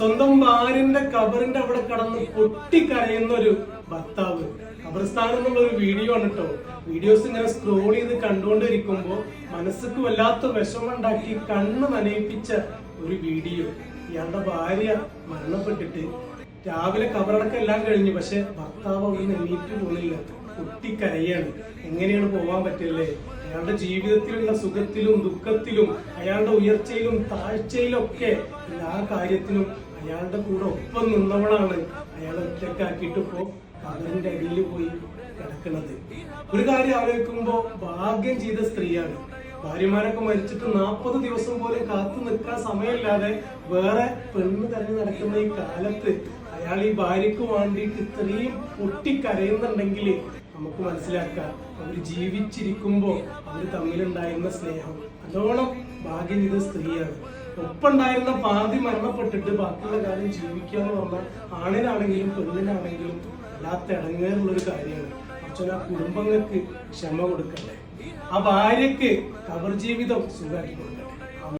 സ്വന്തം ഭാര്യന്റെ കബറിന്റെ അവിടെ കടന്ന് പൊട്ടിക്കരയുന്ന ഒരു ഭർത്താവ്. കബർസ്ഥാനം എന്നുള്ള ഒരു വീഡിയോ ആണ് കേട്ടോ വീഡിയോസ് ഇങ്ങനെ സ്ക്രോൾ ചെയ്ത് കണ്ടുകൊണ്ടിരിക്കുമ്പോൾ മനസ്സിക്ക് വല്ലാത്ത വിഷമുണ്ടാക്കി കണ്ണ് നനയിപ്പിച്ച ഒരു വീഡിയോ ഇയാളുടെ ഭാര്യ മരണപ്പെട്ടിട്ട് രാവിലെ കബറടക്കം എല്ലാം കഴിഞ്ഞു. പക്ഷെ ഭർത്താവ് അവിടെ നിന്ന് എണീറ്റ് പോണില്ല പൊട്ടിക്കരയാണ്. എങ്ങനെയാണ് പോവാൻ പറ്റില്ലേ? അയാളുടെ ജീവിതത്തിലുള്ള സുഖത്തിലും ദുഃഖത്തിലും അയാളുടെ ഉയർച്ചയിലും താഴ്ചയിലും ഒക്കെ എല്ലാ കാര്യത്തിനും അയാളുടെ കൂടെ ഒപ്പം നിന്നവളാണ് അയാളെ ഒറ്റക്കാക്കിയിട്ട് ഇപ്പോ പകലിന്റെ അടിയിൽ പോയി കിടക്കുന്നത്. ഒരു കാര്യം ആലോചിക്കുമ്പോ ഭാഗ്യം ചെയ്ത സ്ത്രീയാണ്. ഭാര്യമാരൊക്കെ മരിച്ചിട്ട് നാൽപ്പത് ദിവസം പോലും കാത്തു നിൽക്കാൻ സമയമില്ലാതെ വേറെ പെണ്ണ് തെരഞ്ഞു നടക്കുന്ന ഈ കാലത്ത് അയാൾ ഈ ഭാര്യക്ക് വേണ്ടിയിട്ട് ഇത്രയും പൊട്ടിക്കരയുന്നുണ്ടെങ്കിൽ നമുക്ക് മനസ്സിലാക്കാം. അവർ ജീവിച്ചിരിക്കുമ്പോൾ അവർ തമ്മിലുണ്ടായിരുന്ന സ്നേഹം. അതോളം ഭാഗ്യം ചെയ്ത സ്ത്രീയാണ്. ഒപ്പുണ്ടായിരുന്ന പാതി മരണപ്പെട്ടിട്ട് ബാക്കിയുള്ള കാര്യം ജീവിക്കുക എന്ന് പറഞ്ഞാൽ ആണിനാണെങ്കിലും പെണ്ണിനാണെങ്കിലും വല്ലാത്ത ഇടങ്ങേറുള്ള ഒരു കാര്യമാണ്. ആ കുടുംബങ്ങൾക്ക് ക്ഷമ കൊടുക്കട്ടെ. ആ ഭാര്യക്ക് കവർ ജീവിതം സുഖമാക്കി കൊടുക്കട്ടെ.